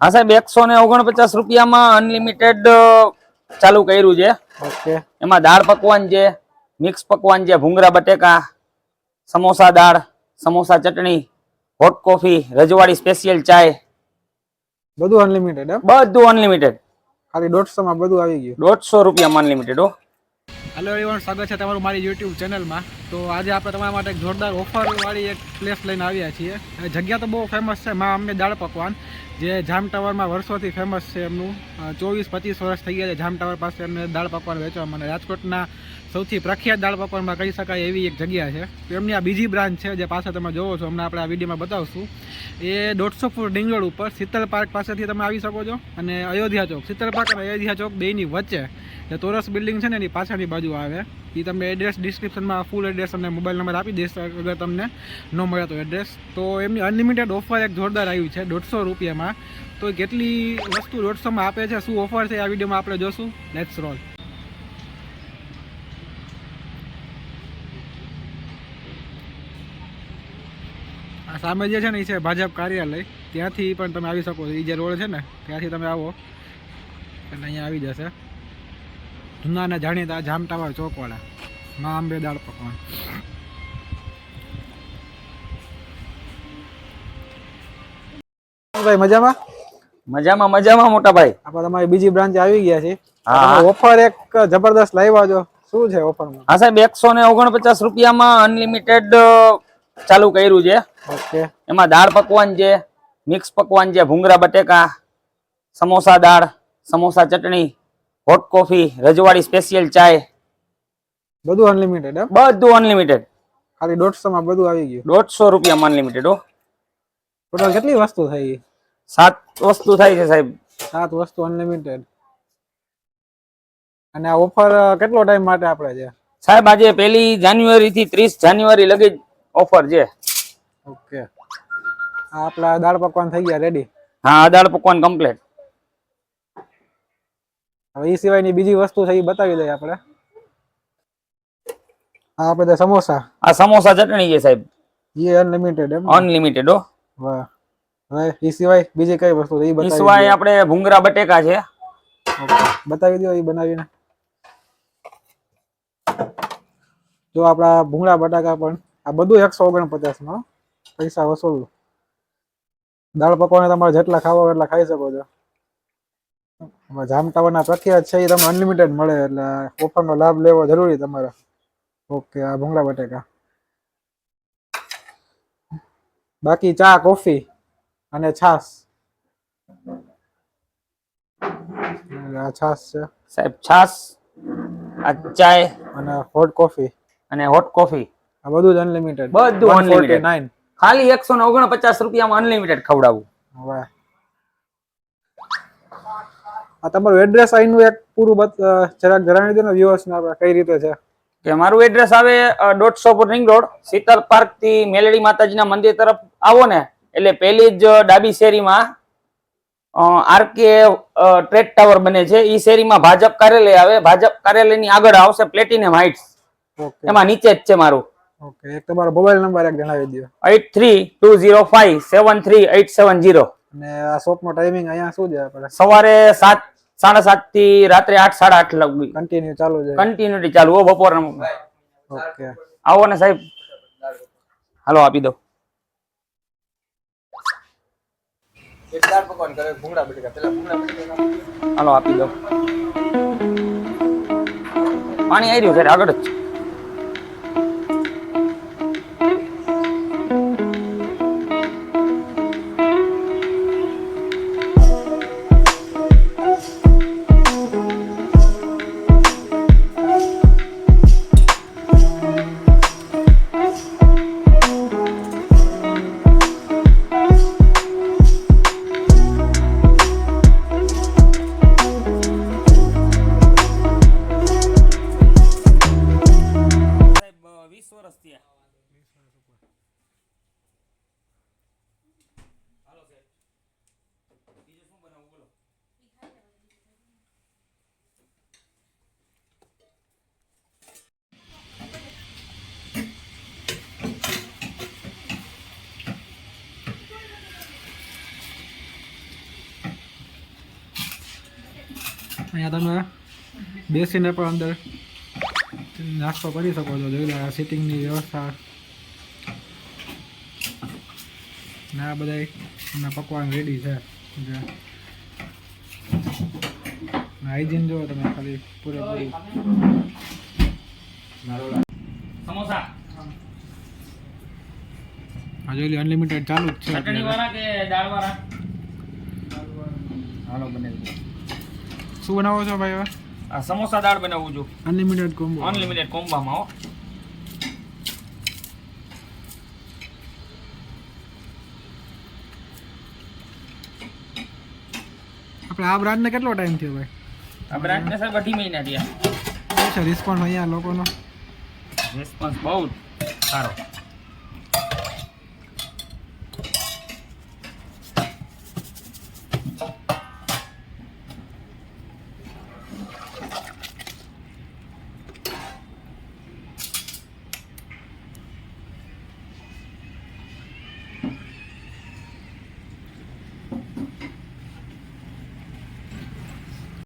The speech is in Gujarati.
હા સાહેબ એકસો ને ઓગણપચાસ રૂપિયામાં અનલિમિટેડ ચાલુ કર્યું છે. ઓકે. એમાં દાળ પકવાન છે મિક્સ પકવાન છે ભૂંગળા બટેકા સમોસા દાળ સમોસા ચટણી હોટ કોફી રજવાડી સ્પેશિયલ ચાય. બધું અનલિમિટેડ બધું અનલિમિટેડ ખાલી દોઢસો માં બધું આવી ગયું. દોઢસો રૂપિયામાં અનલિમિટેડ હો. હેલો સ્વાગત છે તમારું મારી યુટ્યુબ ચેનલમાં તો આજે આપણે તમારા માટે એક જોરદાર ઓફરવાળી એક પ્લેસ લઈને આવ્યા છીએ. જગ્યા તો બહુ ફેમસ છે, મા અમને દાળ પકવાન, જે જામ ટાવરમાં વર્ષોથી ફેમસ છે એમનું. ચોવીસ, પચીસ વર્ષ થઈ ગયા છે જામ ટાવર પાસે એમને દાળ પકવાન વેચવામાં અને રાજકોટના સૌથી પ્રખ્યાત દાળ પકવાનમાં કહી શકાય એવી એક જગ્યા છે. તો એમની આ બીજી બ્રાન્ચ છે, જે પાસે તમે જોવો છો, હમણાં આપણે આ વિડીયોમાં બતાવશું. એ દોઢસો ફૂટ રોડ ઉપર શીતલ પાર્ક પાસેથી તમે આવી શકો છો. અને અયોધ્યા ચોક, શીતલ પાર્ક અને અયોધ્યા ચોક બેની વચ્ચે જે તોરસ બિલ્ડિંગ છે ને એની પાછળની બાજુ આવે. એ તમને એડ્રેસ ડિસ્ક્રિપ્શનમાં ફૂલ એડ્રેસ અને મોબાઈલ નંબર આપી દઈશ અગર તમને ન મળે તો એડ્રેસ તો એમની અનલિમિટેડ ઓફર એક જોરદાર આવી છે, દોઢસો રૂપિયામાં. તો કેટલી વસ્તુ દોઢસોમાં આપે છે, શું ઓફર છે, આ વિડીયોમાં આપણે જોશું. લેટ્સ રોલ સામે જે છે ને એ છે ભાજપ કાર્યાલય. ત્યાંથી પણ તમે આવી શકો એ જે રોડ છે ને, ત્યાંથી તમે આવો. એટલે અહીંયા આવી જશે. જૂના જાણીતા જામટાવા ચોકવાળા. મા આંબે દાળ પકવાન. ભાઈ મજામાં? મજામાં મજામાં મોટા ભાઈ આપણે તમારી બીજી બ્રાન્ચ આવી ગયા છે. ઓફર એક જબરદસ્ત લાવ્યા છો. શું છે ઓફરમાં? હા સાહેબ એકસો ને ઓગણપચાસ રૂપિયામાં અનલિમિટેડ ચાલુ કર્યું છે. ઓકે. એમાં દાળ પકવાન છે મિક્સ પકવાન છે ભૂંગરા બટેકા સમોસા દાળ સમોસા ચટણી હોટ કોફી રજવાડી સ્પેશિયલ ચાય બધું અનલિમિટેડ બધું અનલિમિટેડ ખાલી દોઢસો માં બધું આવી ગયું. દોઢસો રૂપિયામાં અનલિમિટેડ હો. ટોટલ કેટલી વસ્તુ થઈ? સાત વસ્તુ થાય છે સાહેબ. સાત વસ્તુ અનલિમિટેડ અને આ ઓફર કેટલો ટાઈમ માટે આપણે છે? સાહેબ આજે પહેલી જાન્યુઆરી થી ત્રીસ જાન્યુઆરી લગી ઓફર છે. ઓકે આપણા દાળ પકવાન થઈ ગયા રેડી હા દાળ પકવાન કમ્પ્લીટ હવે એ સિવાયની બીજી વસ્તુ છે એ બતાવી દઈએ આપણે. આ આપણે સમોસા. આ સમોસા ચટણી છે સાહેબ. એ અનલિમિટેડ એમ અનલિમિટેડ હો. વાહ. હવે એ સિવાય બીજી કઈ વસ્તુ છે એ બતાવી સિવાય આપણે ભૂંગળા બટેકા છે. બતાવી દો એ બનાવીને. જો આપણા ભૂંગળા બટાકા પણ આ બધું એકસો ઓગણપચાસમાં પૈસા વસૂલ દાળ પકવાને તમારે જેટલા ખાવા એટલા ખાઈ શકો છો. જામ ટાવરના પ્રખ્યાત છે એ તમને અનલિમિટેડ મળે એટલે ઓફરનો લાભ લેવો જરૂરી તમારે. ઓકે આ ભૂંગળા બટેકા. બાકી ચા કોફી અને છાસ આ છાસ છે. સાહેબ છાસ આ ચાય અને હોટ કોફી અને હોટ કોફી આ બધું જ અનલિમિટેડ બધું અનલિમિટેડ ખાલી એકસો ને ઓગણપચાસ રૂપિયામાં અનલિમિટેડ ખવડાવું. વાહ. આ તમારું એડ્રેસ અહીંનું એક પૂરું જરાક જણાવી દો ને viewers ને આપણે કઈ રીતે છે? કે મારું એડ્રેસ આવે દોઢસો પર રિંગ રોડ શીતલ પાર્કથી મેલડી માતાજીના મંદિર તરફ આવો ને એટલે પહેલી જ ડાબી શેરીમાં આરકે ટ્રેડ ટાવર બને છે. એ શેરીમાં ભાજપ કાર્યાલય આવે ભાજપ કાર્યાલયની આગળ આવશે પ્લેટિનિયમ હાઇટ્સ એમાં નીચે જ છે મારું. ઓકે તમારો મોબાઈલ નંબર એક જણાવી દો eight three two zero five seven three eight seven zero. અને આ શોપનો ટાઈમિંગ અહીંયા શું છે આપણે? સવારે સાત સાડા સાતથી રાત્રે આઠ સાડા આઠ લગી કન્ટિન્યુ ચાલુ છે. કન્ટિન્યુટી ચાલુ હો બપોર ઓકે આવો ને સાહેબ. હાલો આપી દો હાલો આપી દો પાણી આવી રહ્યું છે આગળ જ. અહીંયા તમે બેસીને પણ અંદર નાસ્તો કરી શકો છો. જોઈ લો આ સિટિંગની વ્યવસ્થા. ને આ બધા પકવાન રેડી છે. હાઇજીન જુઓ તમે ખાલી પૂરેપૂરી. સમોસા. આ જોઈ લો અનલિમિટેડ ચાલુ જ છે ચટણી વાળા કે દાળ વાળા? હાલો બને શું બનાવો છો ભાઈ હવે? આ સમોસા દાળ બનાવું છું. અનલિમિટેડ કોમ્બો અનલિમિટેડ કોમ્બામાં હો. આપણે આ બ્રાન્ડને કેટલો ટાઈમ થયો ભાઈ? આ બ્રાન્ડને સાહેબ અઢી મહિના થયા. શું છે રિસ્પોન્સ અહીંયા લોકોનો? રિસ્પોન્સ બહુ સારો.